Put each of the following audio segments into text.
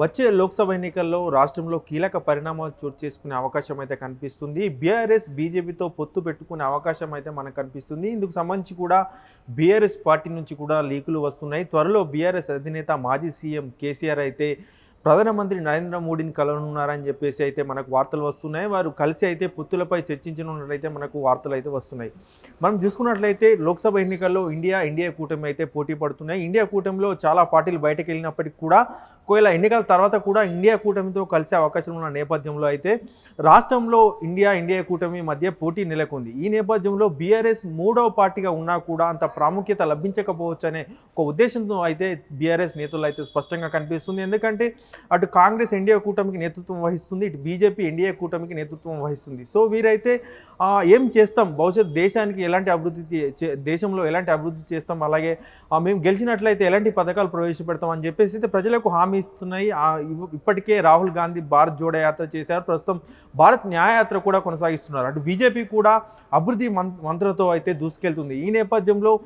వచ్చే లోక్సభ ఎన్నికల్లో రాష్ట్రంలో కీలక పరిణామాలు చోటు చేసుకునే అవకాశం అయితే కనిపిస్తుంది. బీఆర్ఎస్ బీజేపీతో పొత్తు పెట్టుకునే అవకాశం అయితే మనకు కనిపిస్తుంది. ఇందుకు సంబంధించి కూడా బీఆర్ఎస్ పార్టీ నుంచి కూడా లీకులు వస్తున్నాయి. త్వరలో బీఆర్ఎస్ అధినేత మాజీ సీఎం కేసీఆర్ అయితే ప్రధానమంత్రి నరేంద్ర మోడీని కలవనున్నారని చెప్పేసి అయితే మనకు వార్తలు వస్తున్నాయి. వారు కలిసి అయితే పొత్తులపై చర్చించనున్నట్లయితే మనకు వార్తలు అయితే వస్తున్నాయి. మనం చూసుకున్నట్లయితే లోక్సభ ఎన్నికల్లో ఇండియా ఇండియా కూటమి అయితే పోటీ పడుతున్నాయి. ఇండియా కూటమిలో చాలా పార్టీలు బయటకు వెళ్ళినప్పటికీ కూడా ఒకవేళ ఎన్నికల తర్వాత కూడా ఇండియా కూటమితో కలిసే అవకాశం ఉన్న నేపథ్యంలో అయితే రాష్ట్రంలో ఇండియా ఇండియా కూటమి మధ్య పోటీ నెలకొంది. ఈ నేపథ్యంలో బీఆర్ఎస్ మూడవ పార్టీగా ఉన్నా కూడా అంత ప్రాముఖ్యత లభించకపోవచ్చు అనే ఒక ఉద్దేశంతో అయితే బీఆర్ఎస్ నేతలు అయితే స్పష్టంగా కనిపిస్తుంది. ఎందుకంటే అటు కాంగ్రెస్ ఎన్డీఏ కూటమికి నేతృత్వం వహిస్తుంది ఇటు బీజేపీ ఎన్డీఏ కూటమికి నేతృత్వం వహిస్తుంది. సో వీరైతే ఏం చేస్తాం? భవిష్యత్ దేశానికి ఎలాంటి అభివృద్ధి చే- దేశంలో ఎలాంటి అభివృద్ధి చేస్తాం? అలాగే మేము గెలిచినట్లయితే ఎలాంటి పథకాలు ప్రవేశపెడతాం? అని చెప్పేసి అయితే ప్రజలకు హామీ ఇస్తున్నాయి ఇప్పటికే రాహుల్ గాంధీ భారత్ జోడో యాత్ర చేశారు. ప్రస్తుతం భారత్ న్యాయయాత్ర కూడా కొనసాగిస్తున్నారు. అటు బీజేపీ కూడా అభివృద్ధి మం- మంత్రతో అయితే దూసుకెళ్తుంది. ఈ నేపథ్యంలో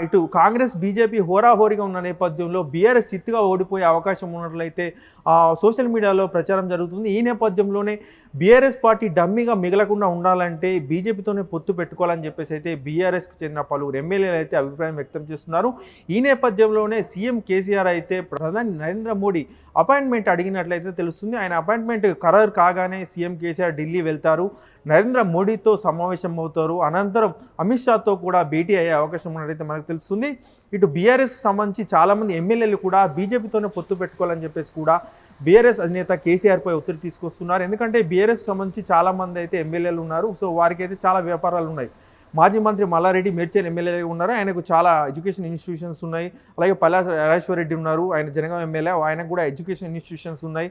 ఇటు కాంగ్రెస్ బీజేపీ హోరాహోరీగా ఉన్న నేపథ్యంలో బీఆర్ఎస్ చిత్తుగా ఓడిపోయే అవకాశం ఉన్నట్లయితే ఆ, సోషల్ మీడియాలో ప్రచారం జరుగుతుంది. ఈ నేపథ్యంలోనే బీఆర్ఎస్ పార్టీ డమ్మీగా మిగలకుండా ఉండాలంటే బీజేపీతోనే పొత్తు పెట్టుకోవాలని చెప్పేసి అయితే బీఆర్ఎస్కి చెందిన పలువురు ఎమ్మెల్యేలు అయితే అభిప్రాయం వ్యక్తం చేస్తున్నారు. ఈ నేపథ్యంలోనే సీఎం కేసీఆర్ అయితే ప్రధాని నరేంద్ర మోడీ అపాయింట్మెంట్ అడిగినట్లయితే తెలుస్తుంది. ఆయన అపాయింట్మెంట్ ఖరారు కాగానే సీఎం కేసీఆర్ ఢిల్లీ వెళ్తారు. నరేంద్ర మోడీతో సమావేశం అవుతారు అనంతరం అమిత్ షాతో కూడా భేటీ అయ్యే అవకాశం ఉన్నట్లయితే మనకు తెలుస్తుంది ఇటు బీఆర్ఎస్కి సంబంధించి చాలామంది ఎమ్మెల్యేలు కూడా బీజేపీతోనే పొత్తు పెట్టుకోవాలని చెప్పేసి కూడా బీఆర్ఎస్ అధినేత కేసీఆర్పై ఒత్తిడి తీసుకొస్తున్నారు. ఎందుకంటే బీఆర్ఎస్ సంబంధించి చాలామంది అయితే ఎమ్మెల్యేలు ఉన్నారు. సో వారికి అయితే చాలా వ్యాపారాలు ఉన్నాయి. మాజీ మంత్రి మల్లారెడ్డి మేడ్చల్ ఎమ్మెల్యేగా ఉన్నారు. ఆయనకు చాలా ఎడ్యుకేషన్ ఇన్స్టిట్యూషన్స్ ఉన్నాయి. అలాగే పల్లా రాజేశ్వర రెడ్డి ఉన్నారు. ఆయన జనగాం ఎమ్మెల్యే ఆయనకు కూడా ఎడ్యుకేషన్ ఇన్స్టిట్యూషన్స్ ఉన్నాయి.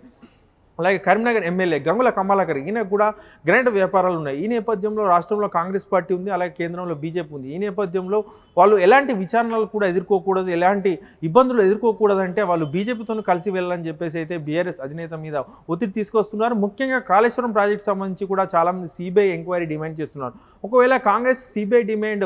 అలాగే కరీంనగర్ ఎమ్మెల్యే గంగుల కమలాకర్ ఈయనకు కూడా గ్రాండ్ వ్యాపారాలు ఉన్నాయి. ఈ నేపథ్యంలో రాష్ట్రంలో కాంగ్రెస్ పార్టీ ఉంది అలాగే కేంద్రంలో బీజేపీ ఉంది. ఈ నేపథ్యంలో వాళ్ళు ఎలాంటి విచారణలు కూడా ఎదుర్కోకూడదు ఎలాంటి ఇబ్బందులు ఎదుర్కోకూడదంటే వాళ్ళు బీజేపీతో కలిసి వెళ్ళాలని చెప్పేసి అయితే బీఆర్ఎస్ అధినేత మీద ఒత్తిడి తీసుకొస్తున్నారు. ముఖ్యంగా కాళేశ్వరం ప్రాజెక్ట్ సంబంధించి కూడా చాలామంది సిబిఐ ఎంక్వైరీ డిమాండ్ చేస్తున్నారు. ఒకవేళ Congress CBI demand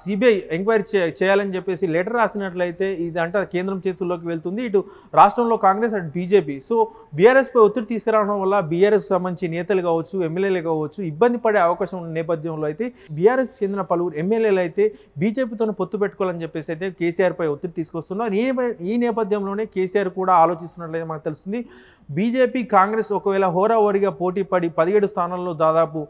CBI enquiry చేయాలని చెప్పేసి లెటర్ రాసినట్లయితే ఇదంతా కేంద్రం చేతుల్లోకి వెళ్తుంది. ఇటు రాష్ట్రంలో కాంగ్రెస్ అటు బీజేపీ. సో బీఆర్ఎస్పై ఒత్తిడి తీసుకురావడం వల్ల బీఆర్ఎస్ సంబంధించి నేతలు కావచ్చు ఎమ్మెల్యేలు కావచ్చు ఇబ్బంది పడే అవకాశం ఉన్న నేపథ్యంలో అయితే బీఆర్ఎస్ చెందిన పలువురు ఎమ్మెల్యేలు అయితే బీజేపీతో పొత్తు పెట్టుకోవాలని చెప్పేసి అయితే కేసీఆర్ పై ఒత్తిడి తీసుకొస్తున్నారు. ఈ ఈ నేపథ్యంలోనే కేసీఆర్ కూడా ఆలోచిస్తున్నట్లయితే మనకు తెలుస్తుంది. బీజేపీ కాంగ్రెస్ ఒకవేళ హోరాహోరీగా పోటీ పడి పదిహేడు స్థానాల్లో దాదాపు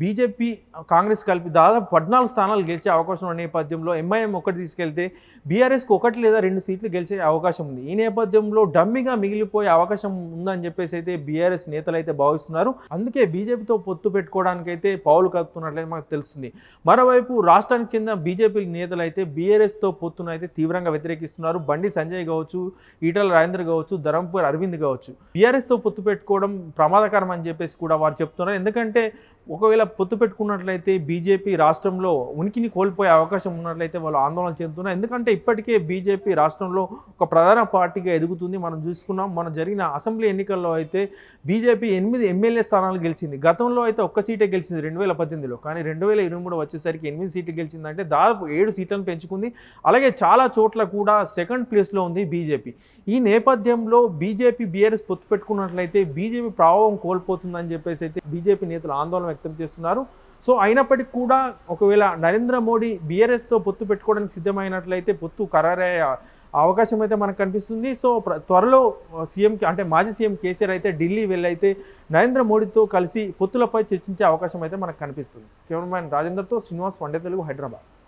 బీజేపీ కాంగ్రెస్ కలిపి దాదాపు పద్నాలుగు స్థానాలు గెలిచే అవకాశం ఉన్న నేపథ్యంలో ఎంఐఎం ఒకటి తీసుకెళ్తే బీఆర్ఎస్కి ఒకటి లేదా రెండు సీట్లు గెలిచే అవకాశం ఉంది. ఈ నేపథ్యంలో డమ్మిగా మిగిలిపోయే అవకాశం ఉందని చెప్పేసి అయితే బీఆర్ఎస్ నేతలు అయితే భావిస్తున్నారు. అందుకే బీజేపీతో పొత్తు పెట్టుకోవడానికి అయితే పావులు కలుపుతున్నట్లయితే మనకు తెలుస్తుంది. మరోవైపు రాష్ట్రానికి చెందిన బీజేపీ నేతలు అయితే బీఆర్ఎస్తో పొత్తును అయితే తీవ్రంగా వ్యతిరేకిస్తున్నారు. బండి సంజయ్ కావచ్చు ఈటల రాజేంద్ర కావచ్చు ధరంపూర్ అరవింద్ కావచ్చు. బీఆర్ఎస్తో పొత్తు పెట్టుకోవడం ప్రమాదకరం అని చెప్పేసి కూడా వారు చెప్తున్నారు. ఎందుకంటే ఒకవేళ పొత్తు పెట్టుకున్నట్లయితే బీజేపీ రాష్ట్రంలో ఉనికిని కోల్పోయే అవకాశం ఉన్నట్లయితే వాళ్ళు ఆందోళన చెందుతున్నారు. ఎందుకంటే ఇప్పటికే బీజేపీ రాష్ట్రంలో ఒక ప్రధాన పార్టీగా ఎదుగుతుంది. మనం చూసుకున్నాం మనం జరిగిన అసెంబ్లీ ఎన్నికల్లో అయితే బీజేపీ ఎనిమిది ఎమ్మెల్యే స్థానాలు గెలిచింది. గతంలో అయితే ఒక్క సీటే గెలిచింది రెండు వేల పద్దెనిమిదిలో. కానీ రెండు వేల ఇరవై మూడు వచ్చేసరికి ఎనిమిది సీట్లు గెలిచిందంటే దాదాపు ఏడు సీట్లను పెంచుకుంది. అలాగే చాలా చోట్ల కూడా సెకండ్ ప్లేస్లో ఉంది బీజేపీ. ఈ నేపథ్యంలో బీజేపీ బీఆర్ఎస్ పొత్తు పెట్టుకున్నట్లయితే బీజేపీ ప్రభావం కోల్పోతుందని చెప్పేసి అయితే బీజేపీ నేతలు ఆందోళన వ్యక్తం చేస్తున్నారు. సో అయినప్పటికీ కూడా ఒకవేళ నరేంద్ర మోడీ బీఆర్ఎస్తో పొత్తు పెట్టుకోవడానికి సిద్ధమైనట్లయితే పొత్తు ఖరారయ్యే అవకాశం అయితే మనకు కనిపిస్తుంది. సో త్వరలో సీఎం అంటే మాజీ సీఎం కేసీఆర్ అయితే ఢిల్లీ వెళ్ళైతే నరేంద్ర మోడీతో కలిసి పొత్తులపై చర్చించే అవకాశం అయితే మనకు కనిపిస్తుంది. కెమెరామ్యాన్ రాజేందర్తో శ్రీనివాస్ వండే తెలుగు హైదరాబాద్.